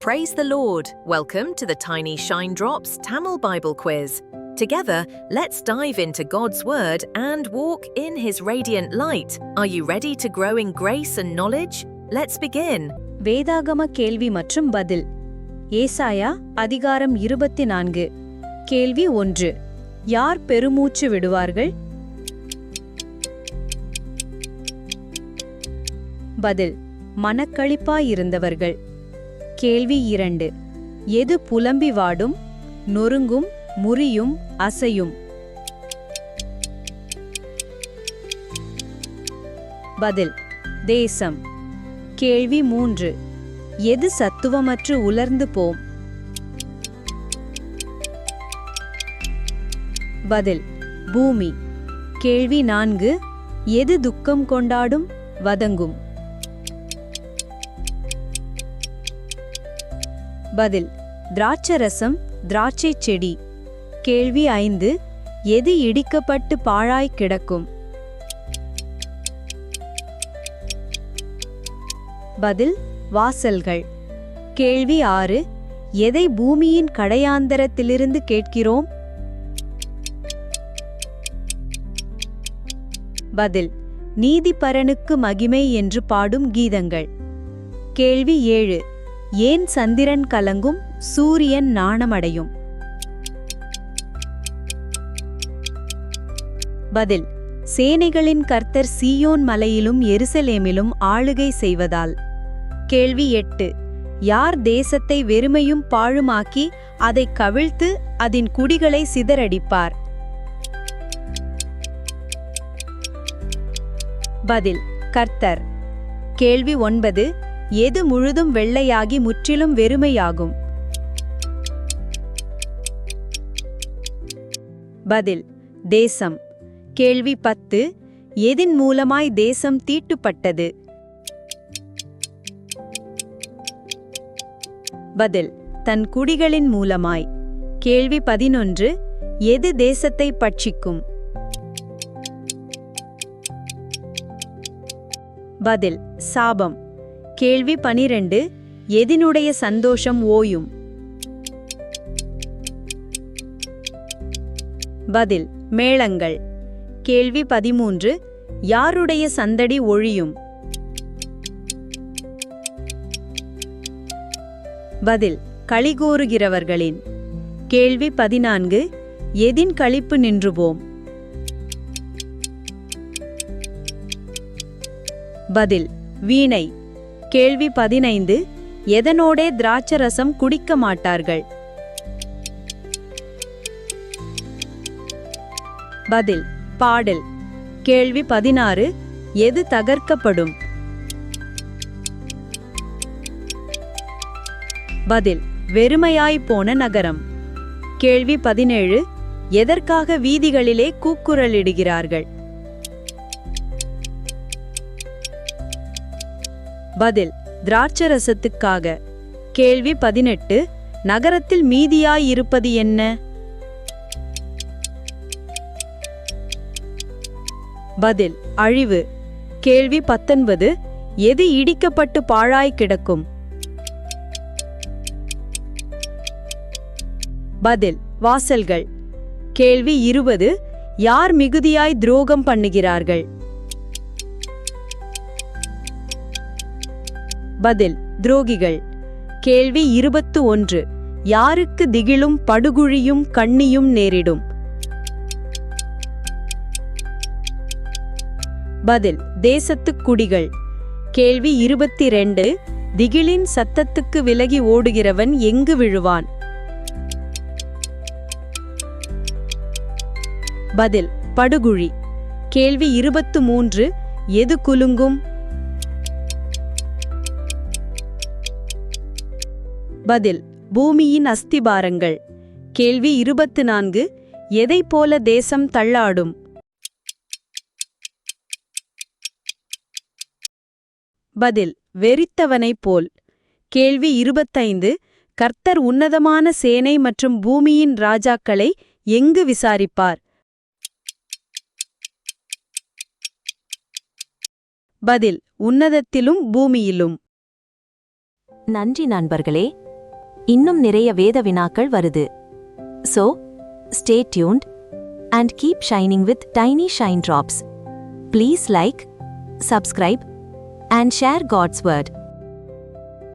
Praise the Lord! Welcome to the Tiny Shine Drops Tamil Bible Quiz. Together, let's dive into God's Word and walk in His radiant light. Are you ready to grow in grace and knowledge? Let's begin. வேதாகம கேள்வி மற்றும் பதில் ஏசாயா அதிகாரம் இருபத்தி நான்கு கேள்வி ஒன்று யார் பெருமூச்சு விடுவார்கள் பதில் மனக்களிப்பாயிருந்தவர்கள் கேள்வி இரண்டு. எது புலம்பி வாடும் நொறுங்கும் முறியும் அசையும்? பதில் தேசம். கேள்வி மூன்று. எது சத்துவமற்று உலர்ந்து போம்? பதில் பூமி. கேள்வி நான்கு. எது துக்கம் கொண்டாடும் வதங்கும்? பதில் திராட்சரசம் திராட்சை செடி. கேள்வி ஐந்து எது இடிக்கப்பட்டு பாழாய் கிடக்கும்? பதில் வாசல்கள். கேள்வி ஆறு எதை பூமியின் கடையாந்தரத்திலிருந்து கேட்கிறோம்? பதில் நீதிபரனுக்கு மகிமை என்று பாடும் கீதங்கள். கேள்வி ஏழு ஏன் சந்திரன் கலங்கும்? சூரியன் நாணமடையும். பதில் சேனைகளின் கர்த்தர் சீயோன் மலையிலும் எருசலேமிலும் ஆளுகை செய்வதால். கேள்வி எட்டு யார் தேசத்தை வெறுமையும் பாழுமாக்கி அதை கவிழ்த்து அதன் குடிகளை சிதறடிப்பார்? பதில் கர்த்தர். கேள்வி ஒன்பது எது முழுதும் வெள்ளையாகி முற்றிலும் வெறுமையாகும்? பதில் தேசம். கேள்வி பத்து எதின் மூலமாய் தேசம் தீட்டுப்பட்டது? பதில் தன் குடிகளின் மூலமாய். கேள்வி பதினொன்று எது தேசத்தை பட்சிக்கும்? பதில் சாபம். கேள்வி பனிரெண்டு எதினுடைய சந்தோஷம் ஓயும்? பதில் மேளங்கள். கேள்வி பதிமூன்று யாருடைய சந்தடி ஒழியும்? பதில் களிகூறுகிறவர்களின் கேள்வி பதினான்கு எதின் கழிப்பு நின்றுபோம்? பதில் வீணை. கேள்வி பதினைந்து எதனோடே திராட்சரசம் குடிக்க மாட்டார்கள்? பதில் பாடல். கேள்வி பதினாறு எது தகர்க்கப்படும்? பதில் வெறுமையாய் போன நகரம். கேள்வி பதினேழு எதற்காக வீதிகளிலே கூக்குரலிடுகிறார்கள்? பதில் திராட்சரசத்துக்காக. கேள்வி பதினெட்டு நகரத்தில் மீதியாய் இருப்பது என்ன? பதில் அழிவு. கேள்வி பத்தொன்பது எது இடிக்கப்பட்டு பாழாய் கிடக்கும்? பதில் வாசல்கள். கேள்வி இருபது யார் மிகுதியாய் துரோகம் பண்ணுகிறார்கள்? பதில் துரோகிகள். கேள்வி இருபத்து ஒன்று. யாருக்கு திகிலும் படுகுழியும் கண்ணியும் நேரிடும்? பதில் தேசத்துக் குடிகள். கேள்வி இருபத்தி ரெண்டு. திகிலின் சத்தத்துக்கு விலகி ஓடுகிறவன் எங்கு விழுவான்? பதில் படுகுழி. கேள்வி இருபத்து மூன்று. எது குலுங்கும்? பதில் பூமியின் அஸ்திபாரங்கள். கேள்வி இருபத்து நான்கு எதைப் போல தேசம் தள்ளாடும்? பதில் வெறித்தவனைப் போல். கேள்வி இருபத்தைந்து கர்த்தர் உன்னதமான சேனை மற்றும் பூமியின் ராஜாக்களை எங்கு விசாரிப்பார்? பதில் உன்னதத்திலும் பூமியிலும். நன்றி நண்பர்களே இன்னும் நிறைய வேத வினாக்கள் வருது. So stay tuned and keep shining with tiny shine drops please like subscribe and share God's word